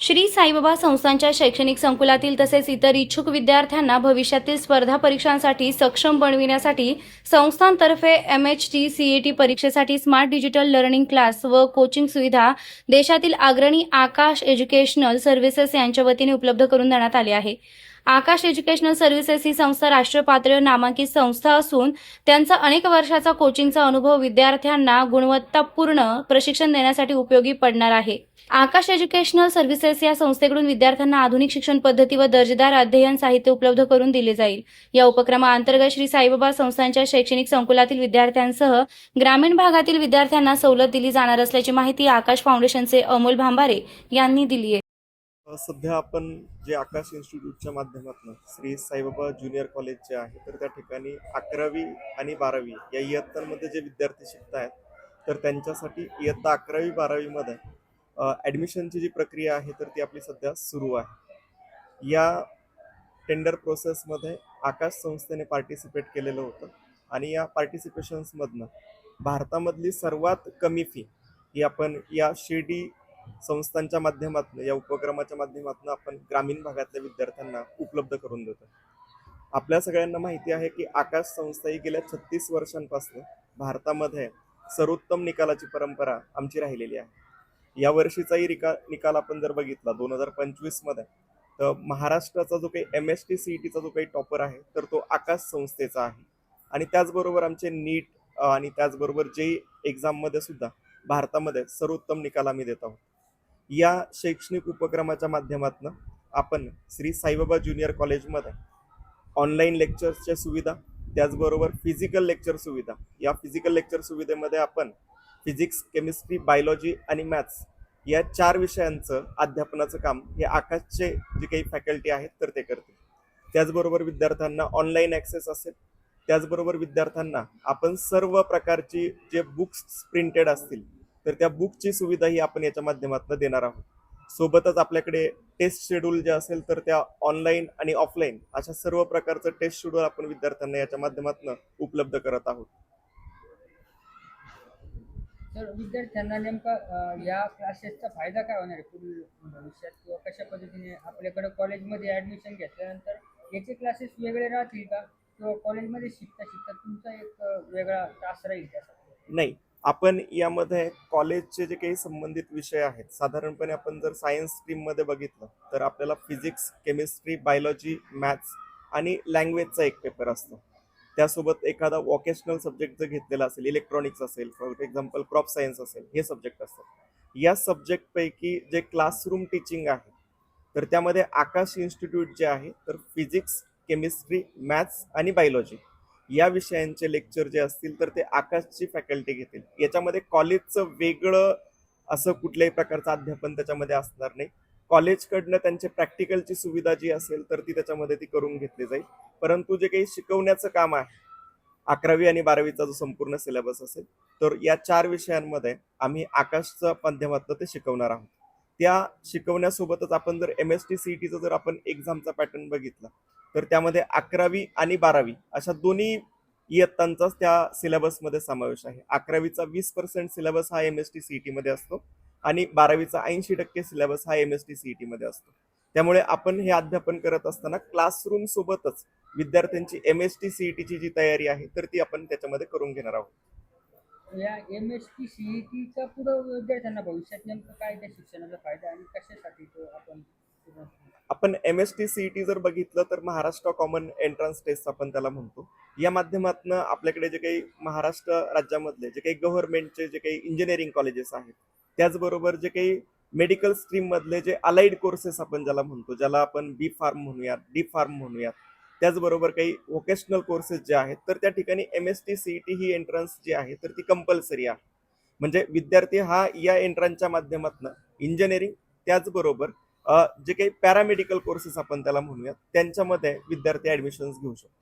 श्री साईबाबा संस्थांच्या शैक्षणिक संकुलातील तसेच इतर इच्छुक विद्यार्थ्यांना भविष्यातील स्पर्धा परीक्षांसाठी सक्षम बनविण्यासाठी संस्थांतर्फे M H T C E T परीक्षेसाठी स्मार्ट डिजिटल लर्निंग क्लास व कोचिंग सुविधा देशातील अग्रणी आकाश एज्युकेशनल सर्व्हिसेस यांच्या वतीने उपलब्ध करून देण्यात आली आहे. आकाश एज्युकेशनल सर्व्हिसेस ही संस्था राष्ट्रीय पातळीवर नामांकित संस्था असून त्यांचा अनेक वर्षाचा कोचिंगचा अनुभव विद्यार्थ्यांना गुणवत्तापूर्ण प्रशिक्षण देण्यासाठी उपयोगी पडणार आहे. आकाश एज्युकेशनल सर्व्हिसेस या संस्थेकडून विद्यार्थ्यांना आधुनिक शिक्षण पद्धती व दर्जेदार अध्ययन साहित्य उपलब्ध करून दिले जाईल. या उपक्रमाअंतर्गत श्री साईबाबा संस्थांच्या शैक्षणिक संकुलातील विद्यार्थ्यांसह ग्रामीण भागातील विद्यार्थ्यांना सवलत दिली जाणार असल्याची माहिती आकाश फाउंडेशनचे अमोल भांबारे यांनी दिली आहे. सध्या आपण जे आकाश इन्स्टिट्यूटच्या माध्यमातून श्री साईबाबा ज्युनियर कॉलेज जे आहे तर त्या ठिकाणी अकरावी आणि बारावी या इयत्तांमध्ये जे विद्यार्थी शिकत आहेत तर त्यांच्यासाठी इयत्ता अकरावी बारावीमध्ये ॲडमिशनची जी प्रक्रिया आहे तर ती आपली सध्या सुरू आहे. या टेंडर प्रोसेसमध्ये आकाश संस्थेने पार्टिसिपेट केलेलं होतं आणि या पार्टिसिपेशन्समधनं भारतामधली सर्वात कमी फी ही आपण या शिर्डी संस्थांच्या माध्यमातून या उपक्रमाच्या माध्यमातून आपण ग्रामीण भागातल्या विद्यार्थ्यांना उपलब्ध करून देतो. आपल्या सगळ्यांना माहिती आहे की आकाश संस्था ही गेल्या छत्तीस वर्षांपासून भारतामध्ये सर्वोत्तम निकालाची परंपरा आमची राहिलेली आहे. या वर्षीचाही रिका निकाल आपण जर बघितला दोन हजार पंचवीसमध्ये तर महाराष्ट्राचा जो काही M S T C E टीचा जो काही टॉपर आहे तर तो आकाश संस्थेचा आहे. आणि त्याचबरोबर आमचे नीट आणि त्याचबरोबर जे एक्झाममध्ये सुद्धा भारतामध्ये सर्वोत्तम निकाल आम्ही देत आहोत. या शैक्षणिक उपक्रमाच्या माध्यमातून आपण श्री साईबाबा ज्युनियर कॉलेजमध्ये ऑनलाईन लेक्चर्सच्या सुविधा त्याचबरोबर फिजिकल लेक्चर सुविधा या फिजिकल लेक्चर सुविधेमध्ये आपण फिजिक्स केमिस्ट्री बायोलॉजी आणि मॅथ्स या चार विषयांचं अध्यापनाचं काम हे आकाशचे जे काही फॅकल्टी आहेत तर ते करते त्याचबरोबर विद्यार्थ्यांना ऑनलाईन ॲक्सेस असेल. त्याचबरोबर विद्यार्थ्यांना आपण सर्व प्रकारची जे बुक्स प्रिंटेड असतील तर त्या बुकची सुविधा ही आपण याच्या माध्यमातून देणार आहोत. सोबतच आपल्याकडे टेस्ट शेड्यूल जे असेल तर त्या ऑनलाईन आणि ऑफलाईन अशा सर्व प्रकारचं टेस्ट शेड्यूल आपण विद्यार्थ्यांना याच्या माध्यमातून उपलब्ध करत आहोत. तर विद्यार्थ्यांना नेमका या क्लासेसचा फायदा काय होणार आहे पुढील भविष्यात किंवा कशा पद्धतीने आपल्याकडे कॉलेजमध्ये ॲडमिशन घेतल्यानंतर याचे क्लासेस वेगळे राहतील का? किंवा कॉलेजमध्ये शिकता शिकता तुमचा एक वेगळा तास राहील त्यासाठी नाही. आपण यामध्ये कॉलेजचे जे काही संबंधित विषय आहेत साधारणपणे आपण जर सायन्स स्ट्रीममध्ये बघितलं तर आपल्याला फिजिक्स केमिस्ट्री बायोलॉजी मॅथ्स आणि लँग्वेजचा एक पेपर असतो. त्यासोबत एखादा वॉकेशनल सब्जेक्ट जर घेतलेला असेल इलेक्ट्रॉनिक्स असेल फॉर एक्झाम्पल क्रॉप सायन्स असेल हे सब्जेक्ट असतात. या सब्जेक्टपैकी जे क्लासरूम टीचिंग आहे तर त्यामध्ये आकाश इन्स्टिट्यूट जे आहे तर फिजिक्स केमिस्ट्री मॅथ्स आणि बायोलॉजी या विषयांचे लेक्चर जे असतील तर ते आकाशची फॅकल्टी घेतील. याच्यामध्ये कॉलेजचं वेगळं असं कुठल्याही प्रकारचं अध्यापन त्याच्यामध्ये असणार नाही. कॉलेजकडनं त्यांचे प्रॅक्टिकलची सुविधा जी असेल तर ती त्याच्यामध्ये ती करून घेतली जाईल. परंतु जे काही शिकवण्याचं काम आहे अकरावी आणि बारावीचा जो संपूर्ण सिलेबस असेल तर या चार विषयांमध्ये आम्ही आकाशच्या माध्यमातून ते शिकवणार आहोत. त्या शिकवण्यासोबतच आपण जर एम एस टी सी टीचा जर आपण एक्झामचा पॅटर्न बघितला तर त्यामध्ये अकरावी आणि बारावी अशा दोन्ही इयत्तांचाच त्या सिलेबसमध्ये समावेश आहे. अकरावीचा वीस पर्सेंट सिलेबस हा एम एस टी सी टीमध्ये असतो. आणि बारावीचा ऐंशी टक्के सिलेबस हा एम एस टी सी टीमध्ये असतो. त्यामुळे आपण हे अध्यापन करत असताना क्लासरूम सोबतच विद्यार्थ्यांची एम एस टी सी टीची जी तयारी आहे तर ती आपण त्याच्यामध्ये करून घेणार आहोत. या M S T C E टीचा पुढं विद्यार्थ्यांना भविष्यात नेमकं काय त्या शिक्षणाचा फायदा आणि कशासाठी तो आपण आपण M S T C T जर बघितलं तर महाराष्ट्र कॉमन एंट्रन्स टेस्ट आपण त्याला म्हणतो. या माध्यमातून आपल्याकडे जे काही महाराष्ट्र राज्यामधले जे काही गव्हर्नमेंटचे जे काही इंजिनिअरिंग कॉलेजेस आहेत त्याचबरोबर जे काही मेडिकल स्ट्रीममधले जे अलाइड कोर्सेस आपण ज्याला म्हणतो ज्याला आपण बी फार्म म्हणूयात डी फार्म म्हणूयात त्याचबरोबर काही व्होकेशनल कोर्सेस जे आहेत तर त्या ठिकाणी M S T C T ही एंट्रन्स जी आहे तर ती कंपल्सरी आहे. म्हणजे विद्यार्थी हा या एंट्रन्सच्या माध्यमातून इंजिनिअरिंग त्याचबरोबर जे काही पॅरामेडिकल कोर्सेस आपण त्याला म्हणूयात त्यांच्यामध्ये विद्यार्थी ऍडमिशन्स घेऊ शकतो.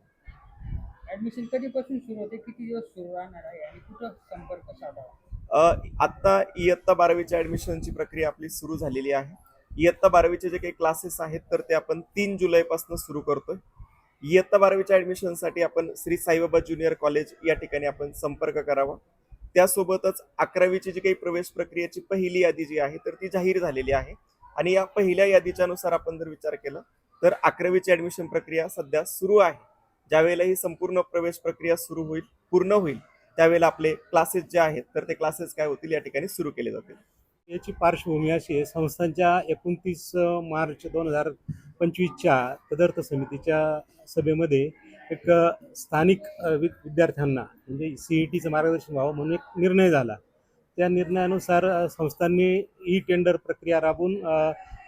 ॲडमिशन कधीपासून सुरू होते? किती दिवस सुरू राहणार आहे? आणि कुठं संपर्क साधावा? आत्ता इयत्ता बारावीच्या ऍडमिशनची प्रक्रिया आपली सुरू झालेली आहे. इयत्ता बारावीचे जे काही क्लासेस आहेत तर ते आपण तीन जुलैपासून सुरू करतोय. इयत्ता बारावीच्या ऍडमिशनसाठी आपण श्री साईबाबा ज्युनियर कॉलेज या ठिकाणी आपण संपर्क करावा. त्यासोबतच अकरावीची जी काही प्रवेश प्रक्रियेची पहिली यादी जी आहे तर ती जाहीर झालेली आहे. आणि या पहिल्या यादीच्या नुसार आपण जर विचार केला तर अकरावीची ऍडमिशन प्रक्रिया सध्या सुरू आहे. ज्यावेळेला ही संपूर्ण प्रवेश प्रक्रिया सुरू होईल पूर्ण होईल त्यावेळेला आपले क्लासेस जे आहेत तर ते क्लासेस काय होतील या ठिकाणी सुरू केले जातील. याची पार्श्वभूमी अशी आहे संस्थांच्या एकोणतीस मार्च दोन हजार पंचवीसच्या तदर्थ समितीच्या सभेमध्ये एक स्थानिक वि- विद्यार्थ्यांना म्हणजे सी ई टीचं मार्गदर्शन व्हावं म्हणून एक निर्णय झाला. त्या निर्णयानुसार संस्थांनी ई टेंडर प्रक्रिया राबवून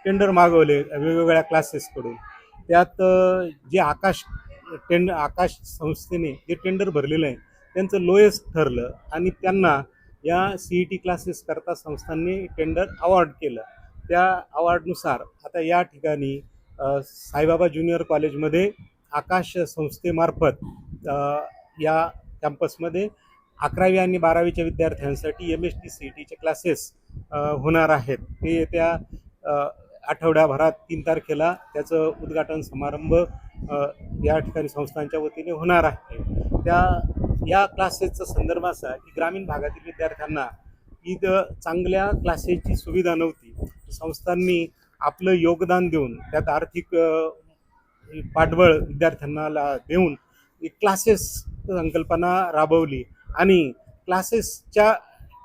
टेंडर मागवले वेगवेगळ्या क्लासेसकडून त्यात जे आकाश टेंड आकाश संस्थेने जे टेंडर भरलेलं आहे त्यांचं लोएस्ट ठरलं आणि त्यांना या सी ई टी क्लासेस करता संस्थांनी टेंडर अवॉर्ड केलं. त्या अवॉर्डनुसार आता या ठिकाणी साईबाबा ज्युनियर कॉलेजमध्ये आकाश संस्थेमार्फत या कॅम्पसमध्ये अकरावी आणि बारावीच्या विद्यार्थ्यांसाठी M S T C E टीचे क्लासेस होणार आहेत. ते येत्या आठवड्याभरात तीन तारखेला त्याचं उद्घाटन समारंभ या ठिकाणी संस्थांच्या वतीने होणार आहे. त्या या क्लासेसचा संदर्भ असा की ग्रामीण भागातील विद्यार्थ्यांना इथं चांगल्या क्लासेसची सुविधा नव्हती. संस्थांनी आपलं योगदान देऊन त्यात आर्थिक पाठबळ विद्यार्थ्यांना देऊन एक क्लासेस संकल्पना राबवली. आणि क्लासेसच्या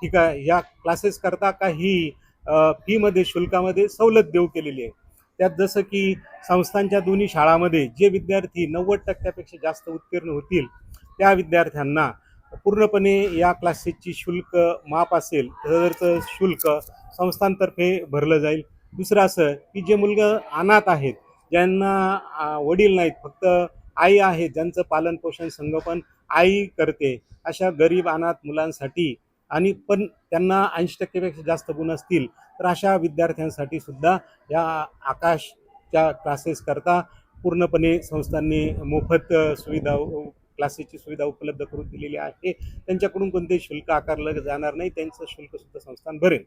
ठिका या क्लासेस करता काही फीमध्ये शुल्कामध्ये सवलत देऊ केलेली आहे. त्यात जसं की संस्थांच्या दोन्ही शाळामध्ये जे विद्यार्थी नव्वद टक्क्यापेक्षा जास्त उत्तीर्ण होतील त्या विद्यार्थ्यांना पूर्णपणे या क्लासेसची शुल्क माफ असेल तर शुल्क संस्थांतर्फे भरलं जाईल. दुसरं असं की जे मुलगं अनाथ आहेत ज्यांना वडील नाहीत फक्त आई आहे ज्यांचं पालनपोषण संगोपन आई करते अशा गरीब अनाथ मुलांसाठी आणि पण त्यांना ऐंशी टक्केपेक्षा जास्त गुण असतील तर अशा विद्यार्थ्यांसाठी सुद्धा या आकाशच्या क्लासेस करता पूर्णपणे संस्थांनी मोफत सुविधा क्लासेसची सुविधा उपलब्ध करून दिलेली आहे. त्यांच्याकडून कोणतेही शुल्क आकारलं जाणार नाही त्यांचं शुल्कसुद्धा संस्थान भरेल.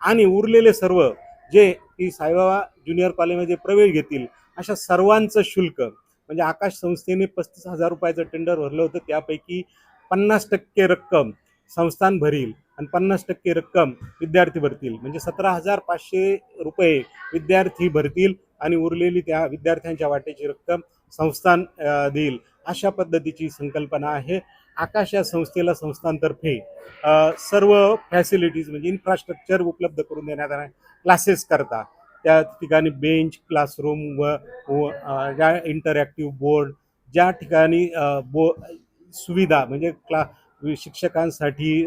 आणि उरलेले सर्व जे की साईबाबा ज्युनियर कॉलेजमध्ये प्रवेश घेतील अशा सर्वांचं शुल्क म्हणजे आकाश संस्थेने पस्तीस हजार रुपयाचं टेंडर भरलं होतं त्यापैकी पन्नास टक्के रक्कम संस्थान भरील आणि पन्नास टक्के रक्कम विद्यार्थी भरतील. म्हणजे सतरा हजार पाचशे रुपये विद्यार्थी भरतील आणि उरलेली त्या विद्यार्थ्यांच्या वाटेची रक्कम संस्थान देईल. अशा पद्धतीची संकल्पना आहे. आकाश या संस्थेला संस्थांतर्फे सर्व फॅसिलिटीज म्हणजे इन्फ्रास्ट्रक्चर उपलब्ध करून देण्यात येणार क्लासेस करता. त्या ठिकाणी बेंच क्लासरूम व ज्या इंटरॅक्टिव्ह बोर्ड ज्या ठिकाणी बो सुविधा म्हणजे क्ला शिक्षकांसाठी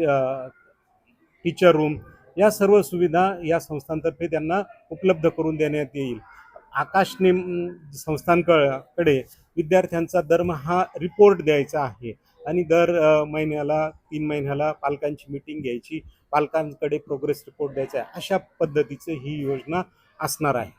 टीचर रूम या सर्व सुविधा या संस्थांतर्फे त्यांना उपलब्ध करून देण्यात येईल. आकाशने म, संस्थांकडे विद्यार्थ्यांचा दरमहा रिपोर्ट द्यायचा आहे आणि दर महिन्याला तीन महिन्याला पालकांची मिटिंग घ्यायची पालकांकडे प्रोग्रेस रिपोर्ट द्यायचा आहे. अशा पद्धतीचं ही योजना असणार आहे.